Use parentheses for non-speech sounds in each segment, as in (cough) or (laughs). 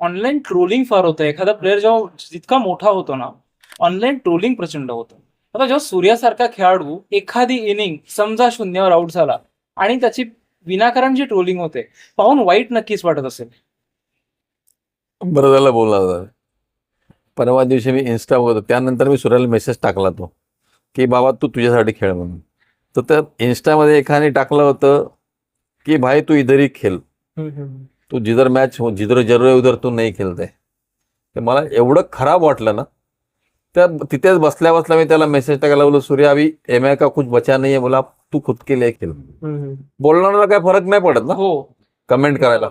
Online trawling फार होतं. एखादा प्लेअर जेव्हा जितका मोठा होतो ना ऑनलाईन ट्रोलिंग प्रचंड होतं. आता जेव्हा सूर्यासारखा खेळाडू एखादी इनिंग समजा शून्यावर आउट झाला आणि त्याची विनाकारण जी ट्रोलिंग होते पाहून वाईट नक्कीच वाटत असेल. बरं झालं बोलला परवा दिवशी मी इन्स्टा बघत त्यानंतर मी सूर्याला मेसेज टाकला तो की बाबा तू तुझ्यासाठी खेळ म्हणून. तर त्या इन्स्टामध्ये एकाने टाकलं होतं की भाई तू इधर ही खेळ तू जिधर मॅच हो जिधर जरूर आहे उधर तू नाही खेळते ते मला एवढं खराब वाटलं ना त्या तिथेच बसल्या बसल्या मी त्याला मेसेज टाकायला बोललो सूर्या अभी एम आय का कुछ बचा नाही आहे बोला तू खुद के लिए खेळ बोलणारा काय फरक नाही पडत ना? हो. कमेंट करायला.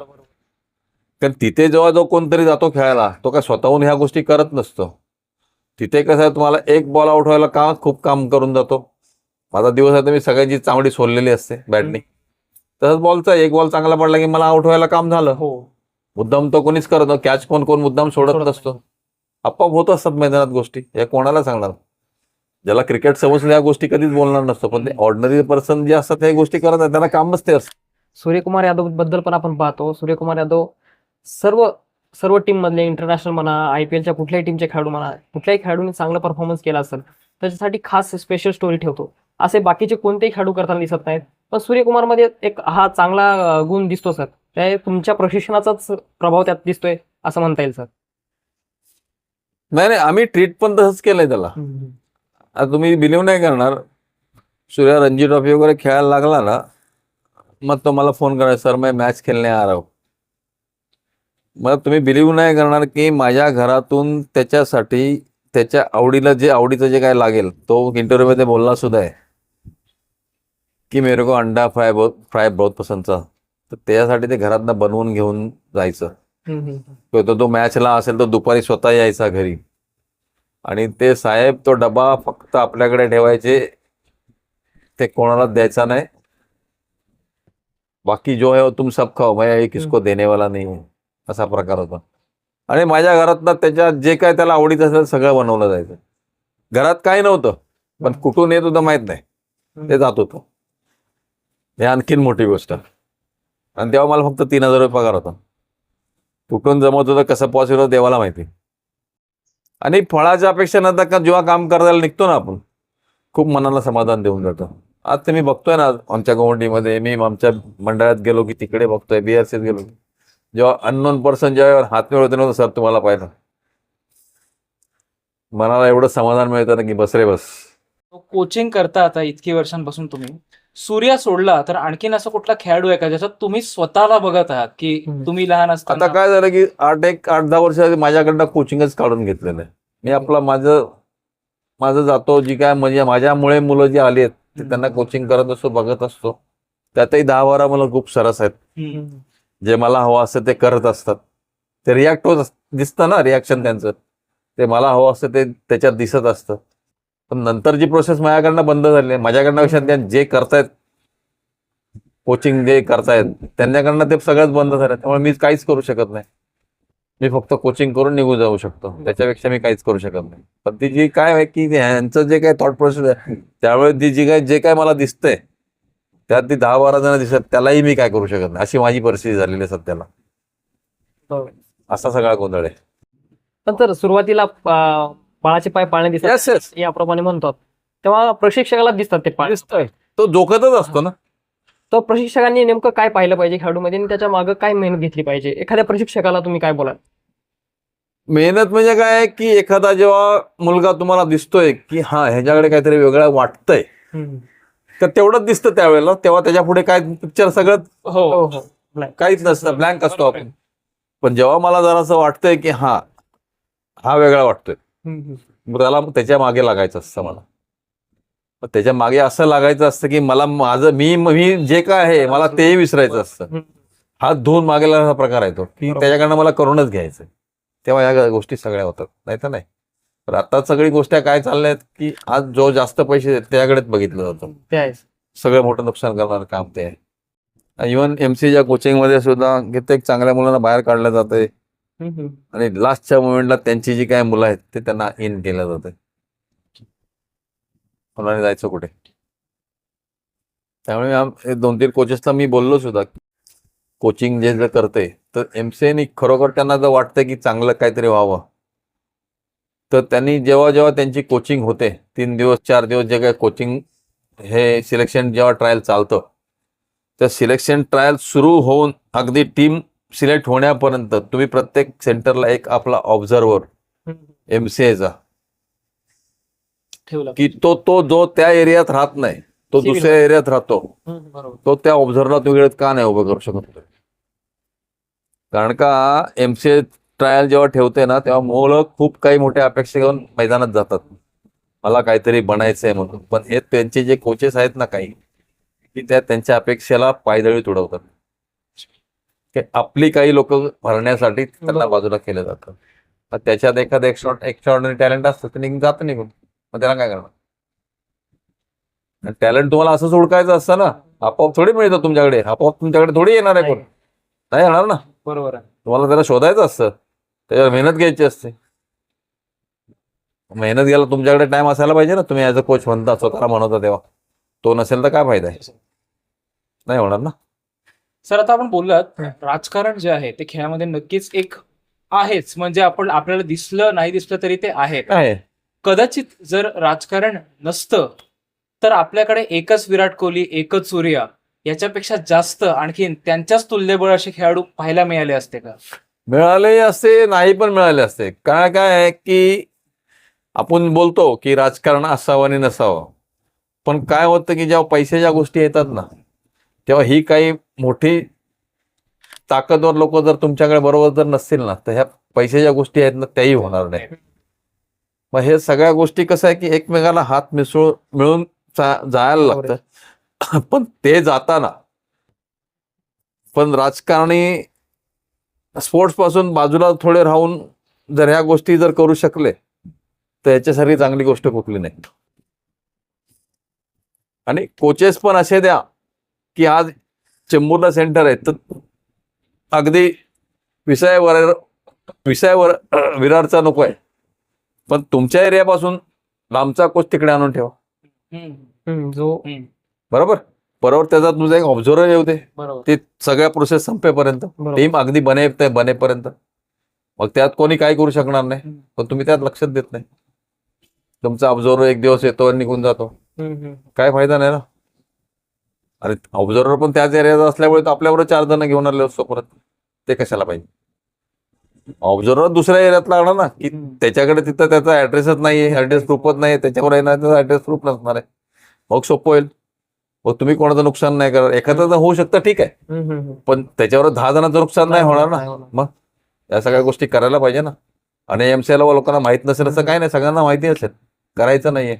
कारण तिथे जेव्हा जो कोणतरी जातो खेळायला तो काय स्वतःहून ह्या गोष्टी करत नसतो. तिथे कसं आहे तुम्हाला एक बॉल आउट व्हायला का खूप काम करून जातो. माझा दिवस आहे तर मी सगळ्यांची चांगली सोललेली असते बॅटनी तसंच बॉलचा एक बॉल चांगला पडला की मला आउट व्हायला काम झालं. हो. मुद्दाम तो कोणीच करत कॅच कोण कोण मुद्दाम सोडत नसतो. आपोआप होत असतात मैदानात गोष्टी हे कोणाला सांगणार? ज्याला क्रिकेट समजलं या गोष्टी कधीच बोलणार नसतो पण ते ऑर्डिनरी पर्सन जे असतात त्या गोष्टी करत त्यांना कामच ते असतं सूर्यकुमार यादवबद्दल पण आपण पाहतो. सूर्यकुमार यादव सर्व सर्व टीम मधले इंटरनॅशनल म्हणा आय पी एलच्या कुठल्याही टीमचे खेळाडू म्हणा कुठल्याही खेळाडूने चांगला परफॉर्मन्स केला असेल त्याच्यासाठी खास स्पेशल स्टोरी ठेवतो. असे बाकीचे कोणतेही खेळाडू करताना दिसत नाहीत. पण सूर्यकुमारमध्ये एक हा चांगला गुण दिसतो सर. ते तुमच्या प्रशिक्षणाचाच प्रभाव त्यात दिसतोय असं म्हणता येईल सर. नाही नाही आम्ही ट्रीट पण तसंच केलंय त्याला. आता तुम्ही बिलीव्ह नाही करणार. सूर्या रणजी ट्रॉफी वगैरे खेळायला लागला ना मग तो मला फोन करायचा सर मैं मॅच खेळणे आ रहा हूं." मग तुम्ही बिलीव्ह नाही करणार की माझ्या घरातून त्याच्यासाठी त्याच्या आवडीला जे आवडीचं जे काय लागेल तो इंटरव्ह्यू मध्ये बोलला सुद्धा आहे. की मेरे को अंडा फ्राय बहुत फ्राय बहुत पसंतचा तर त्याच्यासाठी ते घरातनं बनवून घेऊन जायचं. तो तो- तो मॅचला असेल तर दुपारी स्वतः यायचा घरी. आणि ते साहेब तो डबा फक्त आपल्याकडे ठेवायचे. ते कोणाला द्यायचा नाही. बाकी जो है वो तुम सब खाओ मैं ये किसको देने वाला नहीं हूँ. असा प्रकार होता. आणि माझ्या घरातनं त्याच्या जे काय त्याला आवडीचं असेल सगळं बनवलं जायचं. घरात काही नव्हतं पण कुठून येत होतं माहीत नाही. ते जात होतं. हे आणखीन मोठी गोष्ट. आणि तेव्हा मला फक्त तीन हजार रुपये पगार होता. कुठून जमत होतं कसं पॉसिबल होतं देवाला माहिती. आणि फळाच्या अपेक्षा नंतर का जेव्हा काम करायला निघतो ना आपण खूप मनाला समाधान देऊन जातं. आज ते मी बघतोय ना आमच्या गोवंडीमध्ये मी आमच्या मंडळात गेलो की तिकडे बघतोय बीआरसीत गेलो. की जेव्हा अननोन पर्सन जेव्हा हात मिळवते नव्हतं सर तुम्हाला पाहिलं. मनाला एवढं समाधान मिळतं ना की बस रे बस. कोचिंग करता आता इतकी वर्षांपासून तुम्ही. सूर्या सोडला तर आणखीन असं कुठला खेळाडू आहे का ज्याच्यात तुम्ही स्वतःला बघत आहात की. तुम्ही लहान आता असताना काय झालं की आठ एक आठ दहा वर्ष आधी माझ्याकडनं कोचिंगच काढून घेतलेलं आहे. मी आपलं माझं माझं जातो जी काय म्हणजे माझ्यामुळे मुलं जी आली आहेत ते त्यांना कोचिंग करत असतो बघत असतो. त्यातही दहा बारा मुलं खूप सरस आहेत. जे मला हवं असतं ते करत असतात. ते रिॲक्ट होत दिसतं ना रिॲक्शन त्यांचं. ते मला हवं असतं ते त्याच्यात दिसत असतं. पण नंतर जी प्रोसेस माझ्याकडनं बंद झाली आहे माझ्याकडनं पेक्षा जे करतायत कोचिंग जे करतायत त्यांच्याकडनं ते सगळंच बंद झालं. त्यामुळे मी काहीच करू शकत नाही. मी फक्त कोचिंग करून निघून जाऊ शकतो. त्याच्यापेक्षा मी काहीच करू शकत नाही. पण ती जी काय आहे की यांचं जे काय थॉट प्रोसेस आहे त्यावेळेस ती जी काय जे काय मला दिसतंय त्यात ती दहा बारा जण दिसत त्यालाही मी काय करू शकत नाही. अशी माझी परिस्थिती झालेली आहे सध्याला. असा सगळा गोंधळ आहे. पण तर सुरुवातीला अं, पाळाचे पाय पाळणे दिसतात. याप्रमाणे म्हणतात. तेव्हा प्रशिक्षकाला दिसतात ते पाय दिसतोय. तो जोखतच असतो ना. तर प्रशिक्षकांनी नेमकं काय पाहिलं पाहिजे खेळाडूमध्ये आणि त्याच्यामागे काय मेहनत घेतली पाहिजे? एखाद्या प्रशिक्षकाला तुम्ही काय बोलाल? मेहनत म्हणजे काय की एखादा जेव्हा मुलगा तुम्हाला दिसतोय की हा ह्याच्याकडे काहीतरी वेगळं वाटतंय. तर तेवढंच दिसतं त्यावेळेला. तेव्हा त्याच्या पुढे काय पिक्चर सगळं हो हो हो. काहीच नसतं. ब्लँक असतो आपण. पण जेव्हा मला जरा असं वाटतंय की हा हा वेगळा वाटतोय. मग त्याला मग त्याच्यामागे लागायचं असतं मला. मग त्याच्यामागे असं लागायचं असतं की मला माझं मी मी जे काय आहे मला तेही विसरायचं असतं. हात धुवून मागे लागण्याचा प्रकार आहे तो. की. त्याच्याकडनं मला करूनच घ्यायचं तेव्हा या गोष्टी सगळ्या होतात. नाही तर नाही. पण आता सगळी गोष्टी काय चालल्या आहेत की आज जो जास्त पैसे देत त्याच्याकडेच बघितलं जातं. ते सगळं मोठं नुकसान करणारं काम ते आहे. इव्हन एम सीच्या कोचिंगमध्ये सुद्धा कित्येक चांगल्या मुलांना बाहेर काढलं जातंय. आणि लास्टच्या मोमेंटला त्यांची जी काय मुलं आहेत ते त्यांना इन केलं जात. मुलांनी जायचं कुठे? त्यामुळे दोन तीन कोचेसला मी बोललो सुद्धा कोचिंग जे जर करते तर एम सी खरोखर त्यांना जर वाटतं की चांगलं काहीतरी व्हावं तर त्यांनी जेव्हा जेव्हा त्यांची कोचिंग होते तीन दिवस चार दिवस जे काही कोचिंग हे सिलेक्शन जेव्हा ट्रायल चालतं तर सिलेक्शन ट्रायल सुरू होऊन अगदी टीम सिलेक्ट होण्यापर्यंत तुम्ही प्रत्येक सेंटरला एक आपला ऑब्झर्वर एम सी एचा ठेवलं की तो तो जो त्या एरियात राहत नाही तो. दुसऱ्या एरियात राहतो. तो त्या ऑब्झर्वरला तुम्ही का नाही उभं करू शकत कारण का एम सी ट्रायल जेव्हा ठेवते ना तेव्हा मुलं खूप काही मोठ्या अपेक्षा घेऊन मैदानात जातात. मला काहीतरी बनायचंय म्हणून. पण हे त्यांचे जे कोचेस आहेत ना काही की त्या त्यांच्या अपेक्षेला पायदळी तुडवतात. की आपली काही लोक भरण्यासाठी त्यांना. बाजूला केलं जातं. मग त्याच्यात एखादं एक्स्ट्रा एक्स्ट्रॉर्डनरी टॅलेंट असतं ते निघून जातं निघून. मग त्याला काय करणार? टॅलेंट तुम्हाला असंच ओळखायचं असतं ना. आपोआप थोडी मिळतं तुमच्याकडे. आपोआप तुमच्याकडे थोडी येणार आहे कोण? नाही. येणार ना. बरोबर आहे. तुम्हाला त्याला शोधायचं असतं. त्याच्यावर मेहनत घ्यायची असते. मेहनत घ्यायला तुमच्याकडे टाइम असायला पाहिजे ना. तुम्ही ऍज अ कोच म्हणता स्वतःला म्हणवता तेव्हा. तो नसेल तर काय फायदा आहे? नाही होणार ना. सर आता आपण बोललात. राजकारण जे आहे ते खेळामध्ये नक्कीच एक आहेच. म्हणजे आपण आपल्याला दिसलं नाही दिसलं तरी ते आहे. काय आहे? कदाचित जर राजकारण नसतं तर आपल्याकडे एकच विराट कोहली एकच सूर्या याच्यापेक्षा जास्त आणखीन त्यांच्याच तुल्यबळ असे खेळाडू पाहायला मिळाले असते का? मिळाले असते नाही पण मिळाले असते. कारण काय आहे की आपण बोलतो की राजकारण असावं आणि नसावं. पण काय होतं की जेव्हा पैशाच्या गोष्टी येतात ना तेव्हा ही काही मोठी ताकदवर लोक जर तुमच्याकडे बरोबर जर नसतील ना तर ह्या पैशाच्या गोष्टी आहेत ना त्याही होणार नाही. मग हे सगळ्या गोष्टी कसं आहे की एकमेकाला हात मिसळून मिळून जायला लागतं. पण ते जाताना पण राजकारणी स्पोर्ट्सपासून बाजूला थोडे राहून जर ह्या गोष्टी जर करू शकले तर याच्यासारखी चांगली गोष्ट कुठली नाही. आणि कोचेस पण असे द्या की आज चेंबूरला सेंटर आहे तर अगदी विषयावर विषयावर विरारचा नको आहे. पण तुमच्या एरियापासून लांबचा कोच तिकडे आणून ठेवा. हम्म, हम्म, जो हम्म, बरोबर? बरोबर त्याचा तुझा एक ऑब्झर्वर येऊ दे. बरोबर. ते सगळ्या प्रोसेस संपेपर्यंत. टीम अगदी बने बनेपर्यंत. मग त्यात कोणी काय करू शकणार नाही. पण तुम्ही त्यात लक्षात देत नाही. तुमचा ऑब्झर्वर एक दिवस येतो आणि निघून जातो. काय फायदा नाही ना? अरे ऑब्झर्वर पण त्याच एरियात असल्यामुळे तर आपल्याबरोबर चार जण घेऊन आले असतो परत. ते कशाला पाहिजे? ऑब्झर्वर दुसऱ्या एरियात लागणार ना की. त्याच्याकडे तिथं त्याचा ऍड्रेसच नाहीये ऍड्रेस प्रूफच नाही त्याच्यावर येणार त्याचा ऍड्रेस प्रूफ नसणार आहे. मग सोपं होईल. मग तुम्ही कोणाचं नुकसान नाही करणार. एखादं होऊ शकतं ठीक आहे. पण त्याच्यावर दहा जणांचं नुकसान नाही होणार ना. नाही होणार. या सगळ्या गोष्टी करायला पाहिजे ना. आणि एमसीआयला लोकांना माहीत नसेल असं काय नाही. सगळ्यांना माहिती असेल. करायचं नाहीये.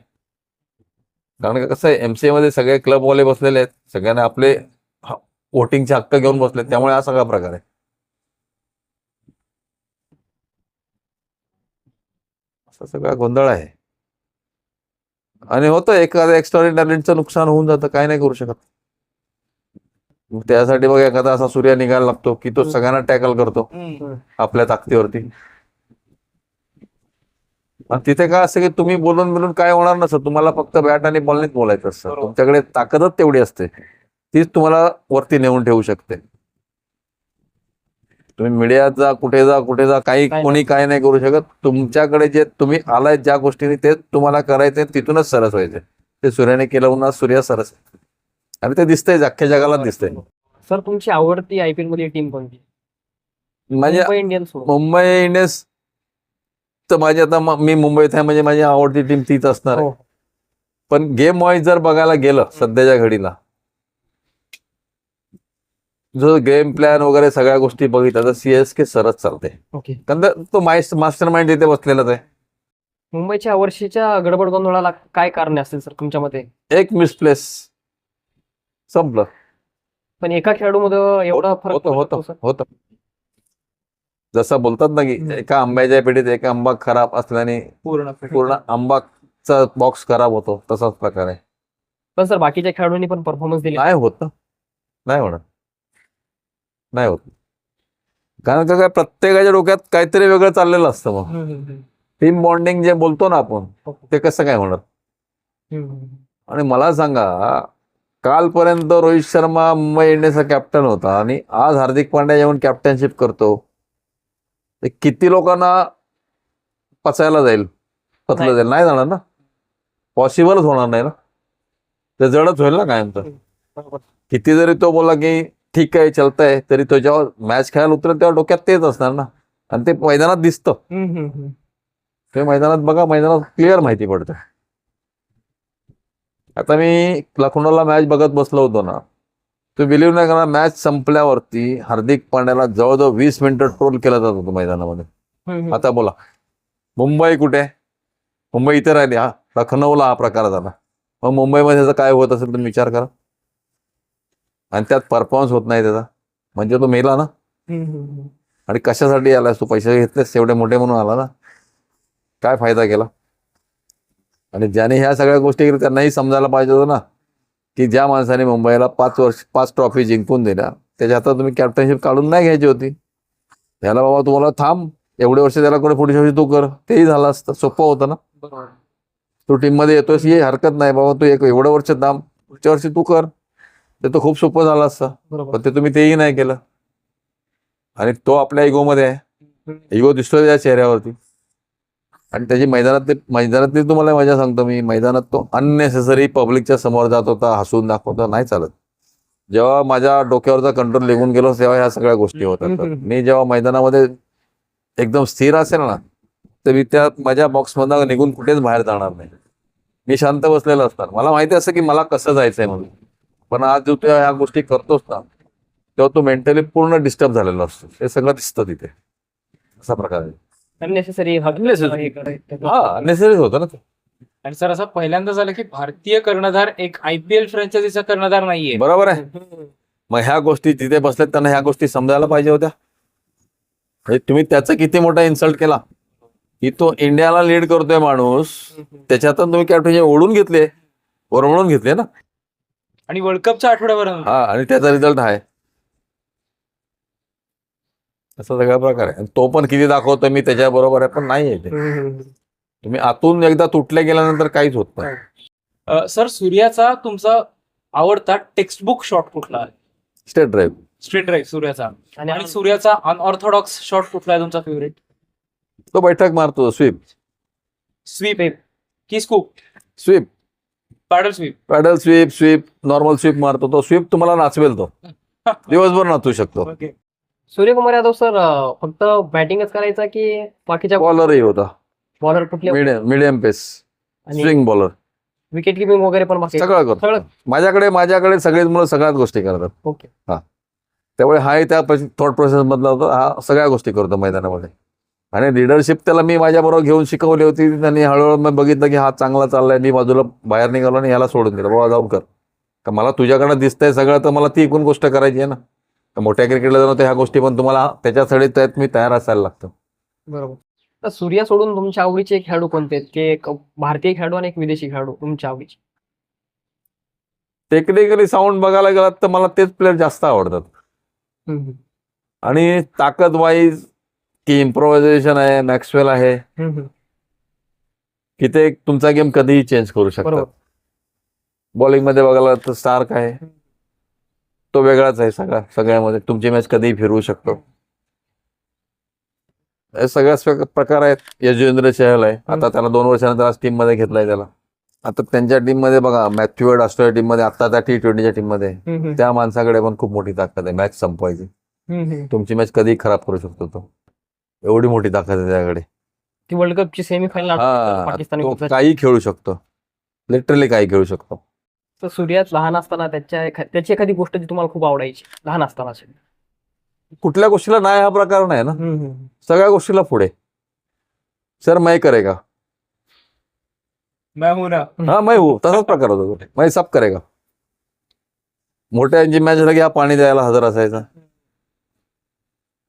कारण कसं आहे एमसीए मध्ये सगळे क्लबवाले बसलेले आहेत. सगळ्यांना आपले वोटिंगचे हक्क घेऊन बसले त्यामुळे हा सगळा प्रकार आहे. असा सगळा गोंधळ आहे. आणि होतं एखाद्या एक्स्ट्रा टॅलेंटचं नुकसान होऊन जातं. काय नाही करू शकत. त्यासाठी बघ एखादा असा सूर्य निघायला लागतो की तो. सगळ्यांना टॅकल करतो. आपल्या ताकदीवरती. तिथे काय असतं की तुम्ही बोलून बोलून काय होणार नसतं. तुम्हाला फक्त बॅट आणि बॉलनेच बोलायचं असतं. तुमच्याकडे ताकदच तेवढी असते. तीच तुम्हाला वरती नेऊन ठेवू शकते. तुम्ही मीडियात जा कुठे जा कुठे जा काही कोणी काय नाही करू शकत. तुमच्याकडे जे तुम्ही आलाय ज्या गोष्टीने तेच तुम्हाला करायचे तिथूनच सरस व्हायचे ते सूर्याने केलं म्हणून सूर्य सरस. आणि ते दिसतंय अख्ख्या जगाला दिसतंय. सर तुमची आवडती आयपीएलमध्ये टीम कोणती? म्हणजे मुंबई इंडियन्स. मुंबई इंडियन्स तर माझी आता म- मी मुंबईत आहे म्हणजे माझी आवडती टीम तीच असणार आहे. हो. पण गेम वाईज जर बघायला गेलं सध्याच्या घडीला जो गेम प्लॅन वगैरे सगळ्या गोष्टी बघितल्या तर सीएसके सरच चालते. ओके. कारण का तो मास्टर माइंड तिथे बसलेलाच आहे. मुंबईच्या वर्षीच्या गडबड गोंधळाला काय कारणे असतील सर तुमच्या मते? एक मिसप्लेस संपलं. पण एका खेळाडूमध्ये एवढा फरक होतं होतं? होतं. जसं बोलतात ना की. एका आंब्याच्या पेटीत एका आंबा खराब असल्याने पूर्ण पूर्ण आंबाचा बॉक्स खराब होतो तसाच प्रकार. आहे पण सर बाकीच्या खेळाडूंनी पण परफॉर्मन्स दिले. नाही होत नाही होणार. नाही होत. कारण का काय प्रत्येकाच्या डोक्यात काहीतरी वेगळं चाललेलं असतं मग. टीम बॉन्डिंग जे बोलतो ना आपण हो. ते कसं काय होणार. आणि मला सांगा कालपर्यंत रोहित शर्मा मुंबई इंडियन्सचा कॅप्टन होता आणि आज हार्दिक पांड्या येऊन कॅप्टनशिप करतो. किती लोकांना पचायला जाईल? पचलं. जाईल. नाही जाणार ना? पॉसिबलच होणार नाही ना? ते जडच होईल ना कायमचं. किती जरी तो बोला की ठीक आहे चलतंय तरी तो जेव्हा मॅच खेळायला उतरेल तेव्हा डोक्यात तेच असणार ना? आणि ते मैदानात दिसतं. ते मैदानात बघा मैदानात क्लिअर माहिती पडते. आता मी लखनौला मॅच बघत बसलो होतो ना. तू बिलीव्ह नाही करणार. मॅच संपल्यावरती हार्दिक पांड्याला जवळजवळ वीस मिनिटं ट्रोल केला जात होतो मैदानामध्ये. आता बोला. मुंबई कुठे? मुंबई इथे राहिली हा? लखनौला हा प्रकार झाला. मग मुंबईमध्ये त्याचा काय होत असेल तुम्ही विचार करा. आणि त्यात परफॉर्मन्स होत नाही त्याचा. म्हणजे तो मेला ना. आणि कशासाठी आलास तू पैसे घेतलेस एवढे मोठे म्हणून आला ना. काय फायदा केला? आणि ज्याने ह्या सगळ्या गोष्टी केल्या त्यांनाही समजायला पाहिजे होतं ना. की ज्या माणसाने मुंबईला पाच वर्ष पाच ट्रॉफी जिंकून दिल्या त्याच्या हातात तुम्ही कॅप्टनशिप काढून नाही घ्यायची होती. ह्याला बाबा तुम्हाला थांब एवढे वर्ष त्याला कोणी पुढच्या वर्षी तू कर तेही झालं असतं सोपं होतं ना. बरोबर. तू टीममध्ये येतोस ये हरकत नाही बाबा तू एक एवढं वर्ष थांब पुढच्या वर्षी तू कर. ते तर खूप सोपं झालं असतं पण ते तुम्ही तेही नाही केलं. आणि तो आपल्या इगोमध्ये आहे. इगो दिसतोय त्या चेहऱ्यावरती. आणि त्याची मैदानात मैदानातली तुम्हाला मजा सांगतो मी. मैदानात तो अननेसेसरी पब्लिकच्या समोर जात होता हसून दाखवता नाही चालत. जेव्हा माझ्या डोक्यावरचा कंट्रोल निघून गेलो तेव्हा ह्या सगळ्या गोष्टी होतात. (laughs) मी जेव्हा मैदानामध्ये एकदम स्थिर असेल ना तर मी त्या माझ्या बॉक्समधनं निघून कुठेच बाहेर जाणार नाही. मी शांत बसलेलो असतात मला माहिती असतं की मला कसं जायचंय म्हणून. पण आज जो तू ह्या गोष्टी करतोस ना तेव्हा तो मेंटली पूर्ण डिस्टर्ब झालेला असतो. हे सगळं दिसतं तिथे. असा प्रकार आहे. Unnecessary Unnecessary. हे. हा होतं ना ते. आणि सर असं पहिल्यांदा झालं की भारतीय कर्णधार एक आयपीएल फ्रँचायझीचा कर्णधार नाहीये. बरोबर आहे. मग ह्या गोष्टी तिथे बसल्यात त्यांना ह्या गोष्टी समजायला पाहिजे होत्या. म्हणजे तुम्ही त्याचा किती मोठा इन्सल्ट केला. की तो इंडियाला लीड करतोय माणूस त्याच्यातून तुम्ही कॅप्टन ओढून घेतले ओरमळून घेतले ना. आणि वर्ल्ड कपच्या आठवड्यावर हा आणि त्याचा रिझल्ट आहे. असा सगळा प्रकार आहे. तो पण किती दाखवतोय मी त्याच्या बरोबर आहे पण नाही आहे ते. तुम्ही आतून एकदा तुटले गेल्यानंतर काहीच होत नाही. अ, सर सूर्याचा तुमचा आवडता टेक्स्टबुक शॉट कुठला आहे? स्टेट ड्राईव्ह स्ट्रेट ड्राईव्ह सूर्याचा. आणि आणि सूर्याचा अनऑर्थोडॉक्स शॉट कुठला आहे तुमचा फेवरेट तो बैठक मारतो स्वीप स्वीप की scoop sweep paddle sweep paddle sweep sweep normal sweep मारतो तो स्वीप तुम्हाला नाचवेल तो. (laughs) दिवसभर नाचू शकतो. ओके सूर्यकुमार यादव सर फक्त बॅटिंगच करायचा की बाकीच्या बॉलरही होता. बॉलर कुठले मिडियम मिडियम पेस आणि स्विंग बॉलर विकेट किपिंग वगैरे पण बाकी. सगळं करतो. सगळं. माझ्याकडे माझ्याकडे सगळेच मुलं सगळ्याच गोष्टी करतात. ओके. त्यामुळे हाही त्या थॉट प्रोसेस मधला होता. हा सगळ्या गोष्टी करतो मैदानामध्ये. आणि लिडरशिप त्याला मी माझ्याबरोबर घेऊन शिकवली होती. त्यांनी हळूहळू मी बघितलं की हा चांगला चाललाय. मी बाजूला बाहेर निघालो आणि ह्याला सोडून दिलं. बाबा जाऊन कर. मला तुझ्याकडे दिसतंय सगळं तर मला ती एकूण गोष्ट करायची आहे ना. तर मोठ्या क्रिकेटला जाणं ह्या गोष्टी पण तुम्हाला त्याच्यासाठी मी तयार असायला लागतं. बरोबर. तर सूर्या सोडून तुमच्या आवडीचे खेळाडू कोणते आहेत? की एक भारतीय खेळाडू आणि एक विदेशी खेळाडू तुमच्या आवडीचे? टेक्निकली साऊंड बघायला गेलात तर मला तेच प्लेअर जास्त आवडतात. हम्म. आणि ताकद वाईज की इम्प्रोव्हायझेशन आहे मॅक्सवेल आहे हम्म, हम्म. की ते तुमचा गेम कधीही चेंज करू शकतात. बरोबर. बॉलिंगमध्ये बघायला तर स्टार्क आहे. तो वेगळाच आहे सगळा सगळ्यामध्ये. तुमची मॅच कधीही फिरवू शकतो. हे सगळ्याच प्रक- प्रकार आहेत. यजुवेंद्र चहल आहे. आता त्याला दोन वर्षानंतर आज टीममध्ये घेतलाय त्याला. आता त्यांच्या टीममध्ये बघा मॅथ्यू वेड असतो टीममध्ये आता त्या टी ट्वेंटीच्या टीममध्ये. त्या माणसाकडे पण खूप मोठी ताकद आहे. मॅच संपवायची. तुमची मॅच कधीही खराब करू शकतो तो. एवढी मोठी ताकद आहे त्याकडे. ती वर्ल्ड कपची सेमीफायनल. काही खेळू शकतो. लिटरली काही खेळू शकतो. तर सूर्यात लहान असताना त्याच्या एखा- त्याची एखादी गोष्ट जी तुम्हाला खूप आवडायची लहान असताना कुठल्या गोष्टीला नाही हा प्रकार नाही ना. सगळ्या गोष्टीला पुढे. सर मैं करेगा. मैं हूं ना. हा मैं हूँ. तसाच प्रकार होतो तो. मैं सब करेगा. मोठ्यांची मॅच झाला की हा पाणी द्यायला हजर असायचा.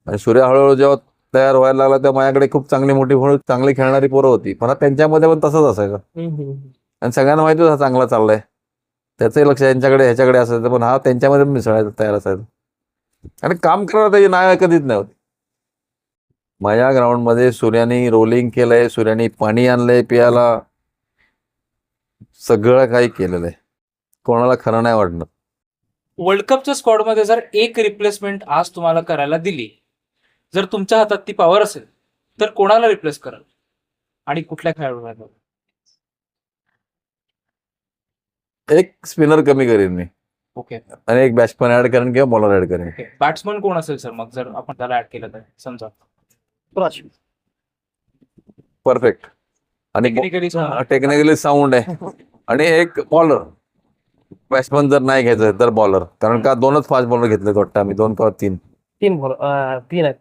आणि सूर्य हळूहळू जेव्हा तयार व्हायला लागला तेव्हा माझ्याकडे खूप चांगली मोठी म्हणून चांगली खेळणारी पोरं होती. पण त्यांच्यामध्ये पण तसंच असायचं. आणि सगळ्यांना माहिती होतं हा चांगला चाललाय. त्याचंही लक्ष यांच्याकडे ह्याच्याकडे असायचं. पण हा त्यांच्यामध्ये पण मिसळायचा तयार असायचा. आणि काम करायला त्याची नाव कधीच नाही होती. माझ्या ग्राउंडमध्ये सूर्याने रोलिंग केलंय सूर्याने पाणी आणलंय पियाला. सगळं काही केलेलं आहे. कोणाला खरं नाही वाटणार. वर्ल्ड कपच्या स्क्वॉडमध्ये जर एक रिप्लेसमेंट आज तुम्हाला करायला दिली जर तुमच्या हातात ती पॉवर असेल तर कोणाला रिप्लेस कराल? आणि कुठल्या खेळाडूला? एक स्पिनर कमी करेन मी. ओके आणि एक बॅट्समॅन ऍड करेन किंवा बॉलर ऍड करेन. ओके बॅट्समन कोण असेल सर मग जर आपण त्याला ऍड केलं तर समजा. परफेक्ट आणि टेक्निकली टेक्निकली साऊंड आहे. आणि एक बॉलर बॅट्समन जर नाही घ्यायचं तर बॉलर कारण का दोनच फास्ट बॉलर घेतले वाटतं आम्ही. दोन किंवा तीन? तीन बॉल तीन आहेत.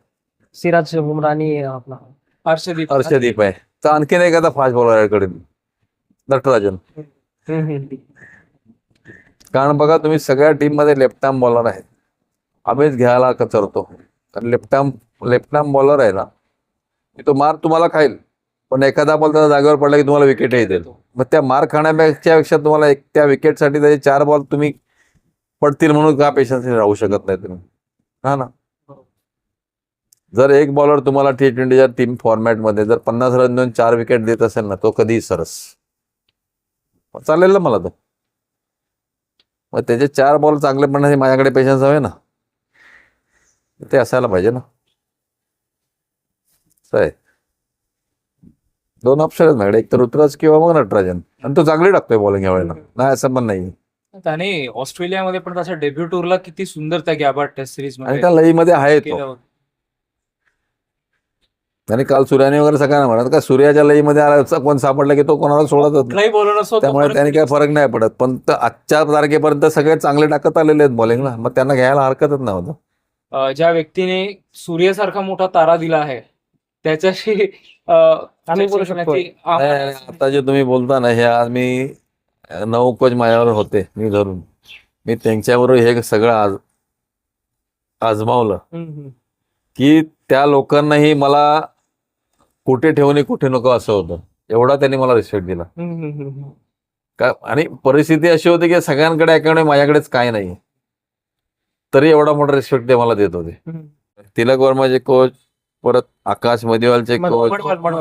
सिराज बुमरा आणि आपला. हर्षदीप. हर्षदीप आहे. तर आणखीन एखादा फास्ट बॉलर ऍड करेन. नटराजन. कारण बघा तुम्ही सगळ्या टीममध्ये लेफ्ट आर्म बॉलर आहेत. आम्हीच घ्यायला कचरतो. कारण left arm left arm bowler आहे ना की तो मार तुम्हाला खाईल. पण एखादा बॉल त्याच्या जागेवर पडला की तुम्हाला विकेटही देईल. मग त्या मार खाण्यापेक्षा पेक्षा तुम्हाला एक त्या विकेटसाठी त्याचे चार बॉल तुम्ही पडतील म्हणून का पेशन्स राहू शकत नाही तुम्ही? हा ना? जर एक बॉलर तुम्हाला टी ट्वेंटीच्या टीम फॉर्मॅटमध्ये जर पन्नास रन देऊन चार विकेट देत असेल ना तो कधीही सरस. चालेल ना मला तो मग त्याचे चार बॉल चांगले पडण्यासाठी माझ्याकडे पेशन्स हवे ना. ते असायला पाहिजे ना. आहे. दोन ऑप्शन आहेत माझ्याकडे. एक तर ऋतुराज किंवा मग नटराजन. आणि तो चांगली टाकतोय बॉलिंग यावेळेला नाही असं पण नाही. त्याने ऑस्ट्रेलियामध्ये पण त्याच्या डेब्यू टूरला किती सुंदर त्या गॅबा टेस्ट सिरीज आणि त्या लईमध्ये आहे तो. आणि काल सूर्याने वगैरे सगळ्यांना म्हणत का सूर्याच्या लईमध्ये आला कोण सापडला की तो कोणाला सोडतच नाही. त्यामुळे त्याने काय फरक नाही पडत. पण त- आजच्या तारखेपर्यंत सगळे चांगले टाकत आलेले आहेत बॉलिंग ना मग त्यांना घ्यायला हरकतच नव्हतं ज्या व्यक्तीने सूर्यासारखा मोठा तारा दिला आहे त्याच्याशी आम्ही बोलू शकतो. आता जे तुम्ही बोलता ना हे आज मी नऊ कोच माझ्यावर होते मी धरून. मी त्यांच्याबरोबर हे सगळं आज आजमावलं. की त्या लोकांनाही मला कुठे ठेवणे कुठे नको असं होतं. एवढा त्यांनी मला रिस्पेक्ट दिला. का आणि परिस्थिती अशी होती की सगळ्यांकडे अकाउंट माझ्याकडेच काय नाही. तरी एवढा मोठा रिस्पेक्ट ते मला देत होते. तिलक वर्माचे कोच परत आकाश मदिवालचे मद- कोच.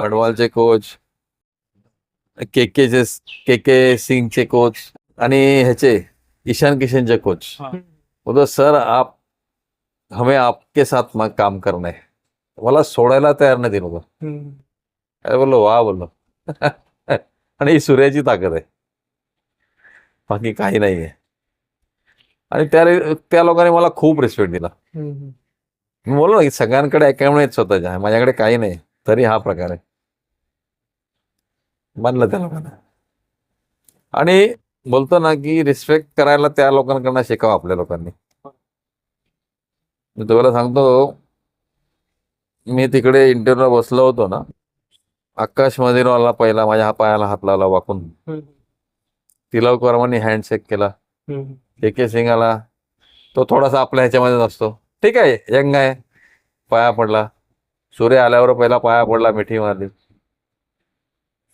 अडवालचे कोच के केचे के के सिंगचे कोच आणि ह्याचे ईशान किशनचे कोच. बोलतो सर आप हमें आपके साथ काम करना है. मला सोडायला तयार नाही लोक. अरे बोललो? वा बोललो. (laughs) आणि ही सूर्याची ताकद आहे. बाकी काही नाही आहे आणि त्या त्या लोकांनी मला खूप रिस्पेक्ट दिला. मी बोललो ना की सगळ्यांकडे आहेत स्वतःच्या. माझ्याकडे काही नाही. तरी हा प्रकार आहे. मानलं त्या लोकांना. आणि बोलतो ना की रिस्पेक्ट करायला त्या लोकांकडनं शिकावं आपल्या लोकांनी. मी तुम्हाला सांगतो मी तिकडे इंटरव्ह्यूला बसलो होतो ना आकाश मदिरवाला पहिला माझ्या हा पायाला हात लावला वाकून. तिलक वर्माने हँडशेक केला. के के सिंग आला तो थोडासा आपल्या ह्याच्यामध्येच असतो. ठीक आहे यंग आहे पाया पडला. सूर्य आल्यावर पहिला पाया पडला मिठी मारली.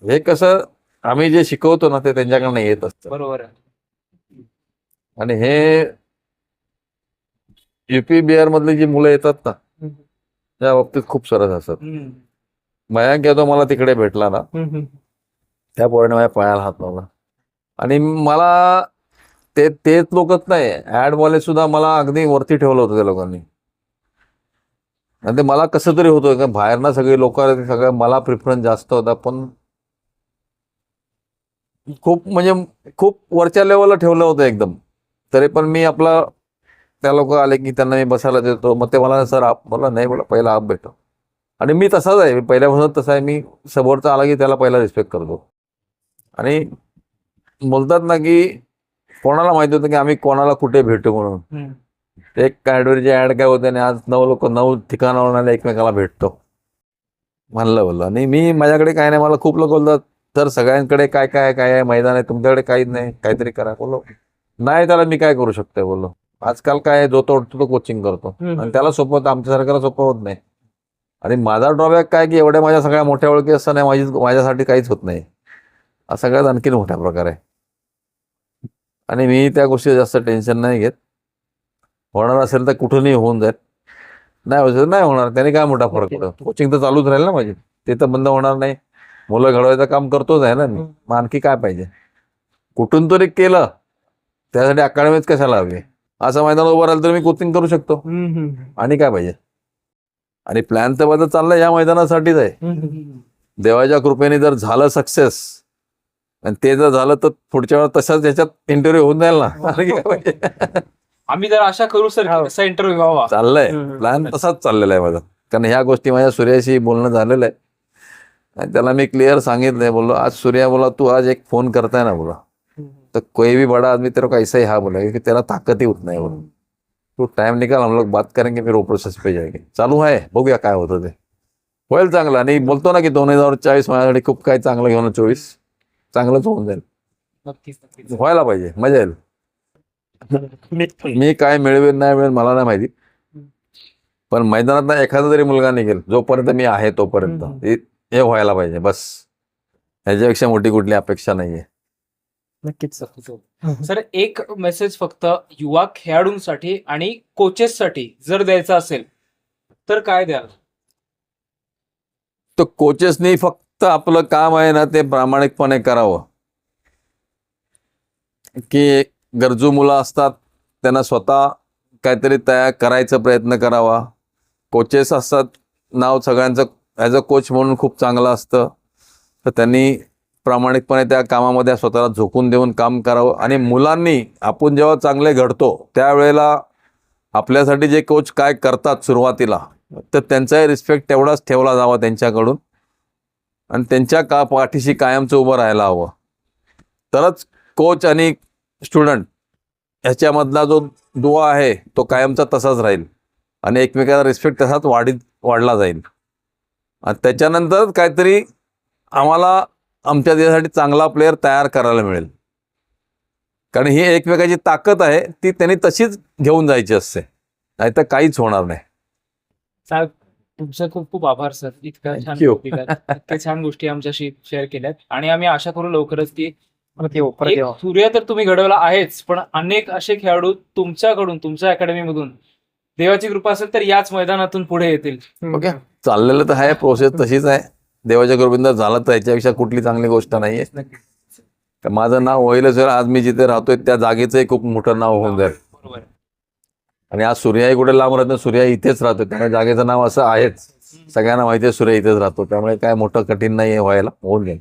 हे कसं आम्ही जे शिकवतो ना ते त्यांच्याकडनं येत असतं. बरोबर आहे. आणि हे युपी बिहार मधली जी मुलं येतात ना त्या बाबतीत खूप सरस हम्म. मयांक यादव मला तिकडे भेटला ना त्या पोराने माझ्या पायाला हात लावला. आणि मला ते तेच लोकच नाही ऍड वाले सुद्धा मला अगदी वरती ठेवलं होतं त्या लोकांनी. आणि ते मला कसं तरी होतं का बाहेर ना सगळे लोक सगळं मला प्रिफरन्स जास्त होता पण खूप म्हणजे खूप वरच्या लेवलला ठेवलं होतं एकदम. तरी पण मी आपला त्या लोक आले की त्यांना मी बसायला देतो. मग ते मला सर आप मला नाही बोला पहिला आप भेटो. आणि मी तसाच आहे. मी पहिल्यापासून तसा आहे. मी समोरचा आला की त्याला पहिला रिस्पेक्ट करतो. आणि बोलतात ना की कोणाला माहिती होतं की आम्ही कोणाला कुठे भेटू म्हणून? एक कॅडबरीची ऍड काय होते आणि आज नऊ लोक नऊ ठिकाणावरून आले एकमेकाला भेटतो. म्हणलं बोललं. आणि मी माझ्याकडे काय नाही. मला खूप लोक बोलतात तर सगळ्यांकडे काय काय काय आहे? मैदान आहे. तुमच्याकडे काहीच नाही. काहीतरी करा. बोललो नाही त्याला मी काय करू शकतोय? बोललो. आजकाल काय जो तो उठतो तो कोचिंग करतो. आणि त्याला सोपं होतं आमच्यासारख्याला सोपं होत नाही. आणि माझा ड्रॉबॅक काय की एवढ्या माझ्या सगळ्या मोठ्या ओळखी असताना माझी माझ्यासाठी काहीच होत नाही. हा सगळ्यात आणखीन मोठा प्रकार आहे. आणि मी त्या गोष्टी जास्त टेन्शन नाही घेत. होणार असेल तर कुठूनही होऊन जाईल. नाही होत नाही होणार. त्याने काय मोठा फरक पडतो? कोचिंग तर चालूच राहील ना माझी. ते तर बंद होणार नाही. मुलं घडवायचं काम करतोच आहे ना मी. मग आणखी काय पाहिजे? कुठून तरी केलं. त्यासाठी अकॅडमीच कशाला हवी? असं मैदान उभं राहिलं तर मी कोचिंग करू शकतो. आणि काय पाहिजे? आणि प्लॅन तर माझा चाललाय या मैदानासाठीच आहे. देवाच्या कृपेने जर झालं सक्सेस आणि ते जर झालं तर पुढच्या वेळेला तशाच याच्यात इंटरव्ह्यू होऊन जाईल ना. पाहिजे? (laughs) आम्ही जर आशा करू सर हो. असा इंटरव्ह्यू व्हावा. चाललंय. प्लॅन तसाच चाललेला आहे माझा. कारण ह्या गोष्टी माझ्या सूर्याशी बोलणं झालेलं आहे. आणि त्याला मी क्लिअर सांगितलंय बोललो आज सूर्या बोला तू आज एक फोन करताय ना बोला. तो कोई भी बड़ा आदमी तेरे को ऐसा ही हाँ बोला क्योंकि तेरा ताकत ही उतना है बोला। तू टाइम निकाल हम लोग बात करेंगे फिर वो प्रोसेस पे जाएंगे। चालू आहे बघूया काय होतं ते। होईल चांगलं आणि बोलतो ना की दोन हजार चाळीस माझ्यासाठी खूप काही चांगलं घेऊन चोवीस. चांगलंच होऊन जाईल. व्हायला पाहिजे मजा येईल. (laughs) मी काय मिळवेल नाही मिळेल मला नाही माहिती. पण मैदानात एखादा जरी मुलगा निघेल जोपर्यंत मी आहे तोपर्यंत. हे हे व्हायला पाहिजे बस. ह्याच्यापेक्षा मोठी कुठली अपेक्षा नाहीये. नक्कीच. सर एक मेसेज फक्त युवा खेळाडूंसाठी आणि कोचेससाठी जर द्यायचा असेल तर काय द्याल? तर कोचेसनी फक्त आपलं काम आहे ना ते प्रामाणिकपणे करावं. की गरजू मुलं असतात त्यांना स्वतः काहीतरी तयार करायचा प्रयत्न करावा. कोचेस असतात नाव सगळ्यांचं ॲज अ कोच म्हणून खूप चांगलं असतं. तर त्यांनी प्रामाणिकपणे त्या कामामध्ये स्वतःला झोकून देऊन काम करावं. आणि मुलांनी आपण जेव्हा चांगले घडतो त्यावेळेला आपल्यासाठी जे कोच काय करतात सुरुवातीला तर त्यांचाही रिस्पेक्ट तेवढाच ठेवला जावा त्यांच्याकडून. आणि त्यांच्या का पाठीशी कायमचं उभं राहायला हवं. तरच कोच आणि स्टुडंट ह्याच्यामधला जो दुवा आहे तो कायमचा तसाच राहील. आणि एकमेकाला रिस्पेक्ट तसाच वाढीत वाढला जाईल. आणि त्याच्यानंतरच काहीतरी आम्हाला आमच्या देशासाठी चांगला प्लेअर तयार करायला मिळेल. कारण ही एकमेकाची ताकद आहे ती त्यांनी तशीच घेऊन जायची असते. नाहीतर काहीच होणार नाही. साहेब तुमचे खूप खूप आभार सर. इतक्या छान Thank you. इतक्या छान गोष्टी आमच्याशी शेअर केल्यात. आणि आम्ही आशा करू लवकरच की परत येऊ परत एक येऊ. सूर्य तर तुम्ही घडवला आहेच पण अनेक असे खेळाडू तुमच्याकडून तुमच्या अकॅडमी मधून देवाची कृपा असेल तर याच मैदानातून पुढे येतील. ओके. चाललेलं तर आहे प्रोसेस तशीच आहे. देवाच्या कृपेनं झालं तर याच्यापेक्षा कुठली चांगली गोष्ट नाहीये. तर माझं नाव होईलच होईल. आज मी जिथे राहतोय त्या जागेचंही खूप मोठं नाव होऊन जाईल. आणि आज सूर्याही कुठे लांब राहत नाही सूर्या इथेच राहतो त्यामुळे जागेचं नाव असं आहेच. सगळ्यांना माहिती आहे सूर्य इथेच राहतो. त्यामुळे काय मोठं कठीण नाही आहे व्हायला होऊन जाईल.